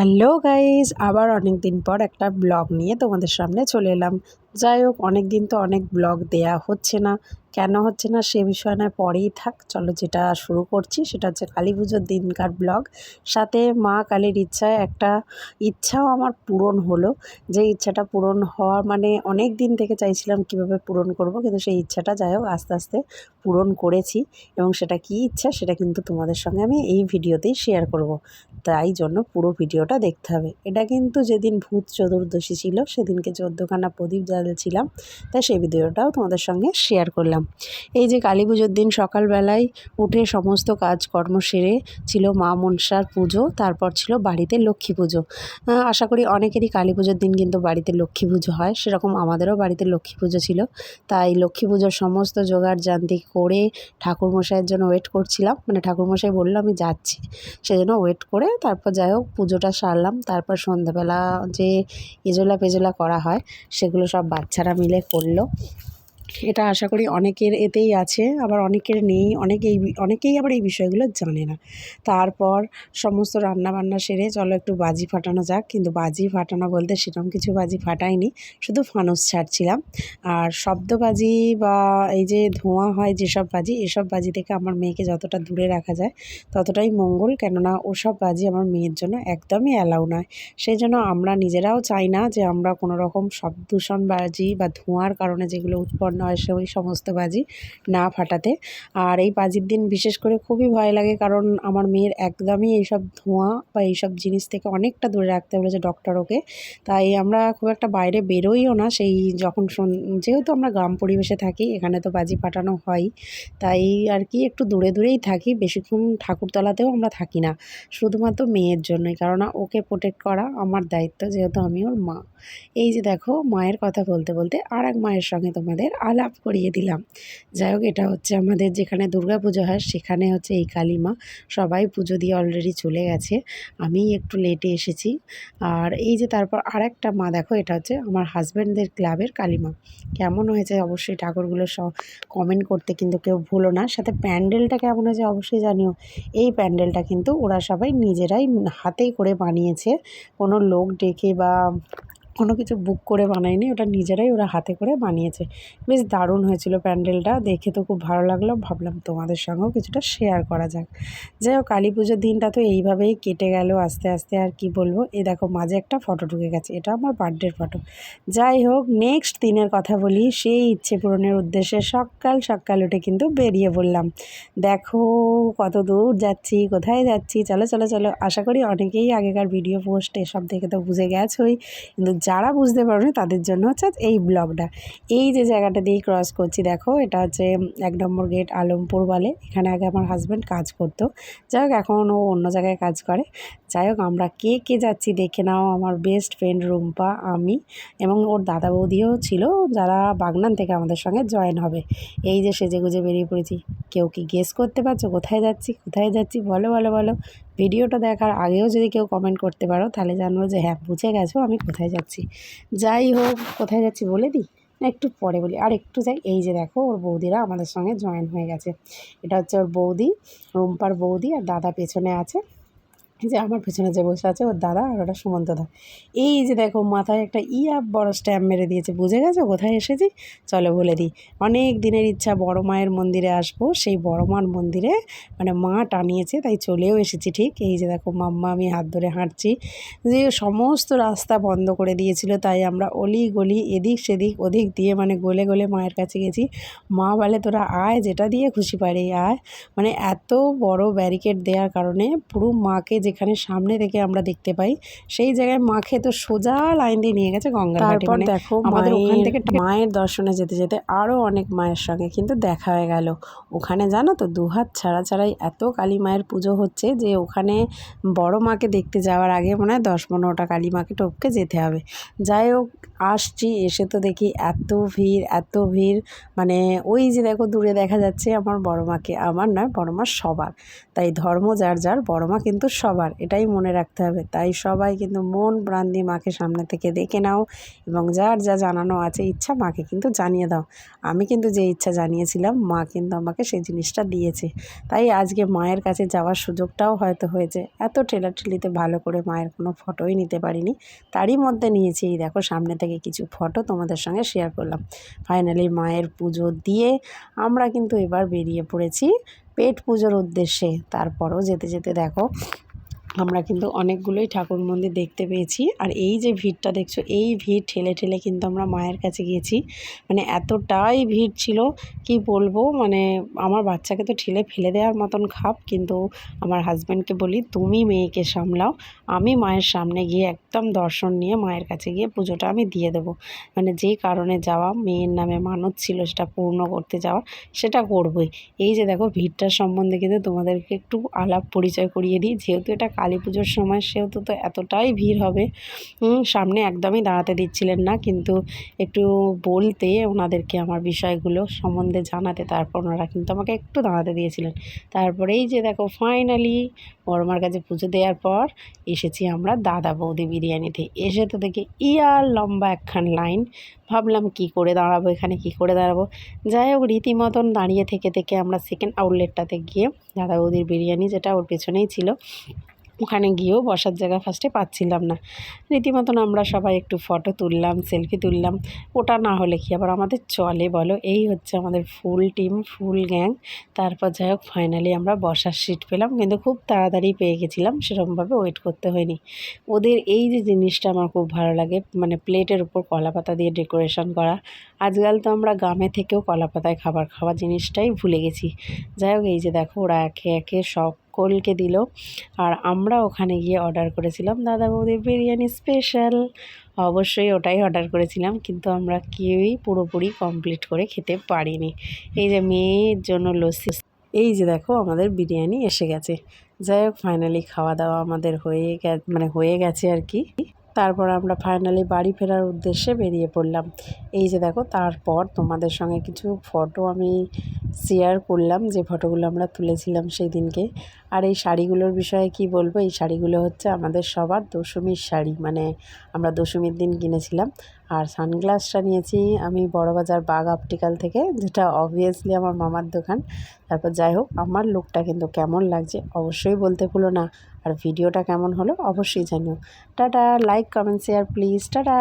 Hello guys আবার অনেক দিন পর একটা ব্লগ নিয়ে তোমাদের সামনে চলে এলাম। যাই হোক অনেক দিন তো অনেক ব্লগ দেয়া হচ্ছে না। কেন হচ্ছে না সে বিষয় না পরেই থাক। চলো যেটা শুরু করছি, সেটা হচ্ছে কালী পুজোর দিনকার ব্লগ সাথে মা কালীর ইচ্ছায় একটা ইচ্ছাও আমার পূরণ হলো। যে ইচ্ছাটা পূরণ হওয়া মানে অনেক দিন থেকে চাইছিলাম কীভাবে পূরণ করব, কিন্তু সেই ইচ্ছাটা যাই হোক আস্তে আস্তে পূরণ করেছি। এবং সেটা কী ইচ্ছা, সেটা কিন্তু তোমাদের সঙ্গে আমি এই ভিডিওতেই শেয়ার করব। তাই জন্য পুরো ভিডিওটা দেখতে হবে। এটা কিন্তু যেদিন ভূত চতুর্দশী ছিল, সেদিনকে চোদ্দোখানা প্রদীপ জ্বালছিলাম তাই সেই ভিডিওটাও তোমাদের সঙ্গে শেয়ার করলাম। এই যে কালী পুজোর দিন সকালবেলায় উঠে সমস্ত কাজকর্ম সেরে ছিল মা মনসার পুজো, তারপর ছিল বাড়িতে লক্ষ্মী পুজো। আশা করি অনেকেরই কালী পুজোর দিন কিন্তু বাড়িতে লক্ষ্মী পুজো হয়, সেরকম আমাদেরও বাড়িতে লক্ষ্মী পুজো ছিল। তাই লক্ষ্মী পুজোর সমস্ত জোগাড় জান্তি করে ঠাকুরমশাইয়ের জন্য ওয়েট করছিলাম মানে ঠাকুরমশাই বলল আমি যাচ্ছি। সেজন্য ওয়েট করে তারপর যাই হোক পুজোটা সারলাম, তারপর সন্ধ্যাবেলা যে এজোলা পেজোলা করা হয়, সেগুলো সব বাচ্চারা মিলে করল। এটা আশা করি অনেকের এতেই আছে, আবার অনেকের নেই, অনেকেই অনেকেই আবার এই বিষয়গুলো জানে না। তারপর সমস্ত রান্না বান্না সেরে চলো একটু বাজি ফাটানো যাক, কিন্তু বাজি ফাটানো বলতে সেরকম কিছু বাজি ফাটাইনি, শুধু ফানুস ছাড়ছিলাম। আর শব্দবাজি বা এই যে ধোঁয়া হয় যেসব বাজি, এসব বাজি থেকে আমার মেয়েকে যতটা দূরে রাখা যায়, ততটাই মঙ্গল, কেননা ওসব বাজি আমার মেয়ের জন্য একদমই অ্যালাউ নয়। সেই জন্য আমরা নিজেরাও চাই না যে আমরা কোনো রকম শব্দ দূষণ বাজি বা ধোঁয়ার কারণে যেগুলো উৎপন্ন হয় ওই সমস্ত বাজি না ফাটাতে। আর এই বাজির দিন বিশেষ করে খুবই ভয় লাগে কারণ আমার মেয়ের একদমই এইসব ধোঁয়া বা এইসব জিনিস থেকে অনেকটা দূরে রাখতে বলেছে ডক্টর ওকে। তাই আমরা খুব একটা বাইরে বেরোইও না। সেই যখন যেহেতু আমরা গ্রাম পরিবেশে থাকি, এখানে তো বাজি ফাটানো হয়। তাই আর কি একটু দূরে দূরেই থাকি, বেশিক্ষণ ঠাকুরতলাতেও আমরা থাকি না। শুধুমাত্র মেয়ের জন্যই কারণ ওকে প্রোটেক্ট করা আমার দায়িত্ব, যেহেতু আমি ওর মা। এই যে দেখো, মায়ের কথা বলতে বলতে আর এক মায়ের সঙ্গে তোমাদের আলাপ করিয়ে দিলাম। যাই হোক, এটা হচ্ছে আমাদের যেখানে দুর্গা পুজো হয়, সেখানে হচ্ছে এই কালী মা। সবাই পুজো দিয়ে অলরেডি চলে গেছে। আমি একটু লেটে এসেছি। আর এই যে তারপর আর একটা মা, দেখো এটা হচ্ছে আমার হাজব্যান্ডদের ক্লাবের কালী মা। কেমন হয়েছে? অবশ্যই ঠাকুরগুলো সব কমেন্ট করতে কিন্তু কেউ ভুলো না। সাথে প্যান্ডেলটা কেমন হয়েছে অবশ্যই জানিও। এই প্যান্ডেলটা কিন্তু ওরা সবাই নিজেরাই হাতেই করে বানিয়েছে। কোনো লোক ডেকে বা কোনো কিছু বুক করে বানায়নি, ওটা নিজেরাই ওরা হাতে করে বানিয়েছে। বেশ দারুণ হয়েছিল প্যান্ডেলটা, দেখে তো খুব ভালো লাগল। ভাবলাম তোমাদের সঙ্গেও কিছুটা শেয়ার করা যাক। যাই হোক কালী পুজোর দিনটা তো এইভাবেই কেটে গেল, আস্তে আস্তে আর কি বলব। এ দেখো, মাঝে একটা ফটো ঢুকে গেছে, এটা আমার বার্থডের ফটো যাই হোক নেক্সট দিনের কথা বলি, সেই ইচ্ছে পূরণের উদ্দেশ্যে সকাল সকাল উঠে কিন্তু বেরিয়ে পড়লাম। দেখো, কত দূর যাচ্ছি, কোথায় যাচ্ছি, চলো চলো চলো, আশা করি অনেকেই আগেকার ভিডিও পোস্ট এসব দেখে তো বুঝে গেছোই। কিন্তু যারা বুঝতে পারবে তাদের জন্য হচ্ছে এই ব্লগটা। এই যে জায়গাটা দিয়ে ক্রস করছি, দেখো, এটা হচ্ছে এক নম্বর গেট আলমপুর বলে। এখানে আগে আমার হাজব্যান্ড কাজ করতো। যাই হোক, এখন ও অন্য জায়গায় কাজ করে। যাই হোক, আমরা কে কে যাচ্ছি দেখে নাও। আমার বেস্ট ফ্রেন্ড রুম্পা, আমি এবং ওর দাদা বৌদিও ছিল, যারা বাগনান থেকে আমাদের সঙ্গে জয়েন হবে। এই যে সেজে গুজে বেরিয়ে পড়েছি। কেউ কি গেস করতে পারছ? কোথায় যাচ্ছি? কোথায় যাচ্ছি? বলো বলো বলো। ভিডিওটা দেখার আগেও যদি কেউ কমেন্ট করতে পারো, তাহলে জানব যে হ্যাঁ বুঝে গেছো আমি কোথায় যাচ্ছি। যাই হোক, কোথায় যাচ্ছি বলে দিই? না, একটু পরে বলি। আর একটু যাই, এই যে দেখো, ওর বৌদিরা আমাদের সঙ্গে জয়েন হয়ে গেছে। এটা হচ্ছে ওর বৌদি, রুম্পার বৌদি আর দাদা পেছনে আছে। যে আমার পেছনে যে বসে আছে ওর দাদা আর ওটা সুমন্ত দা। এই যে দেখো মাথায় একটা ইয়া বড় স্ট্যাম্প মেরে দিয়েছে, বুঝে গেছো? কোথায় এসেছি? চলো বলে দিই। অনেক দিনের ইচ্ছা বড় মায়ের মন্দিরে আসব, সেই বড় মার মন্দিরে মানে মা টানিয়েছে, তাই চলেও এসেছি ঠিক। এই যে দেখো মাম্মা, আমি হাত ধরে হাঁটছি। যে সমস্ত রাস্তা বন্ধ করে দিয়েছিল, তাই আমরা অলি গলি এদিক সেদিক ওদিক দিয়ে মানে গলে গলে মায়ের কাছে গেছি। মা বলে, তোরা আয়, যেটা দিয়ে খুশি পারে, আয়। মানে এত বড় ব্যারিকেড দেওয়ার কারণে পুরো মাকে যেখানে সামনে থেকে আমরা দেখতে পাই সেই জায়গায় মাকে তো সোজা লাইন দিয়ে নিয়ে গেছে গঙ্গার তারপর মানে দেখো আমাদের ওখান থেকে মায়ের দর্শনে যেতে যেতে আরও অনেক মায়ের সঙ্গে কিন্তু দেখা হয়ে গেল। ওখানে জানো তো দুহাত ছাড়া ছাড়াই এত কালী মায়ের পুজো হচ্ছে যে ওখানে বড় মাকে দেখতে যাওয়ার আগে মনে হয় দশ পনেরোটা কালী মাকে টপকে যেতে হবে। যাই হোক আসছি এসে তো দেখি এত ভিড় এত ভিড়। মানে ওই যে দেখো দূরে দেখা যাচ্ছে আমার বড় মাকে। আমার নয় বড় মা সবার। তাই ধর্ম যার যার বড় মা কিন্তু সবার। সবার, এটাই মনে রাখতে হবে। তাই সবাই কিন্তু মন প্রাণ দিয়ে মাকে সামনে থেকে দেখে নাও এবং যার যা জানানো আছে ইচ্ছা মাকে কিন্তু জানিয়ে দাও। আমি কিন্তু যে ইচ্ছা জানিয়েছিলাম, মা কিন্তু আমাকে সেই জিনিসটা দিয়েছে। তাই আজকে মায়ের কাছে যাওয়ার সুযোগটাও হয়তো হয়েছে। এত ঠেলাঠেলিতে ভালো করে মায়ের কোনো ফটোই নিতে পারিনি। তারই মধ্যে নিয়েছি, এই দেখো সামনে থেকে কিছু ফটো তোমাদের সঙ্গে শেয়ার করলাম। ফাইনালি মায়ের পুজো দিয়ে আমরা কিন্তু এবার বেরিয়ে পড়েছি পেট পুজোর উদ্দেশ্যে। তারপরও যেতে যেতে দেখো আমরা কিন্তু অনেকগুলোই ঠাকুর মন্দির দেখতে পেয়েছি। আর এই যে ভিড়টা দেখছ, এই ভিড় ঠেলে ঠেলে কিন্তু আমরা মায়ের কাছে গিয়েছি। মানে এতটাই ভিড় ছিল, কি বলব? মানে আমার বাচ্চাকে তো ঠেলে ফেলে দেওয়ার মতন খাপ, কিন্তু আমার হাজব্যান্ডকে বলি, তুমি মেয়েকে সামলাও। আমি মায়ের সামনে গিয়ে একদম দর্শন নিয়ে মায়ের কাছে গিয়ে পুজোটা আমি দিয়ে দেবো। মানে যেই কারণে যাওয়া, মেয়ের নামে মানত ছিল সেটা পূর্ণ করতে যাওয়া, সেটা করবই। এই যে দেখো, ভিড়টার সম্বন্ধে কিন্তু তোমাদেরকে একটু আলাপ পরিচয় করিয়ে দিই। যেহেতু এটা কালী পুজোর সময় সেহেতু তো এতটাই ভিড় হবে। সামনে একদমই দাঁড়াতে দিচ্ছিলেন না, কিন্তু একটু বলতে ওনাদেরকে আমার বিষয়গুলো সম্বন্ধে জানাতে, তারপর ওনারা কিন্তু আমাকে একটু দাঁড়াতে দিয়েছিলেন। তারপরেই যে দেখো ফাইনালি বড়মার কাছে পুজো দেওয়ার পর এসেছি আমরা দাদা বৌদি বিরিয়ানিতে। এসে তো দেখি ইয়ার লম্বা একখান লাইন। ভাবলাম কি করে দাঁড়াবো, এখানে কি করে দাঁড়াবো? যাই হোক, রীতিমতন দাঁড়িয়ে থেকে থেকে আমরা সেকেন্ড আউটলেটটাতে গিয়ে দাদা বৌদির বিরিয়ানি যেটা ওর পেছনেই ছিল ওখানে গিয়েও বসার জায়গা ফার্স্টে পাচ্ছিলাম না। রীতিমতন আমরা সবাই একটু ফটো তুললাম সেলফি তুললাম। ওটা না হলে কি আবার আমাদের চলে বলো? এই হচ্ছে আমাদের ফুল টিম ফুল গ্যাং তারপর যাই হোক ফাইনালি আমরা বসার সিট পেলাম। কিন্তু খুব তাড়াতাড়ি পেয়ে গেছিলাম, সেরকমভাবে ওয়েট করতে হয়নি। ওদের এই যে জিনিসটা আমার খুব ভালো লাগে মানে প্লেটের উপর কলা পাতা দিয়ে ডেকোরেশন করা। আজকাল তো আমরা গ্রামে থেকেও কলা পাতায় খাবার খাওয়া জিনিসটাই ভুলে গেছি। যাই হোক, এই যে দেখো, ওরা একে একে সব সকলকে দিল। আর আমরা ওখানে গিয়ে অর্ডার করেছিলাম। দাদা বৌদির বিরিয়ানি স্পেশাল অবশ্যই ওটাই অর্ডার করেছিলাম, কিন্তু আমরা কেউই পুরোপুরি কমপ্লিট করে খেতে পারিনি। এই যে মেয়ের জন্য লস্যি। এই যে দেখো, আমাদের বিরিয়ানি এসে গেছে। যাই হোক ফাইনালি খাওয়া দাওয়া আমাদের হয়ে গে মানে হয়ে গেছে আর কি। তারপর আমরা ফাইনালি বাড়ি ফেরার উদ্দেশ্যে বেরিয়ে পড়লাম। এই যে দেখো, তারপর তোমাদের সঙ্গে কিছু ফটো আমি শেয়ার করলাম যে ফটোগুলো আমরা তুলেছিলাম সেই দিনকে আর এই শাড়িগুলোর বিষয়ে কি বলব? এই শাড়িগুলো হচ্ছে আমাদের সবার দশমীর শাড়ি। মানে আমরা দশমীর দিন কিনেছিলাম। আর সানগ্লাসটা নিয়েছি আমি বড়বাজার বাগ অপটিক্যাল থেকে, যেটা অবভিয়াসলি আমার মামার দোকান। তারপর যাই হোক, আমার লুকটা কিন্তু কেমন লাগছে অবশ্যই বলতে ভুলো না। আর ভিডিওটা কেমন হলো অবশ্যই জানিও। Tata like comment share please tata!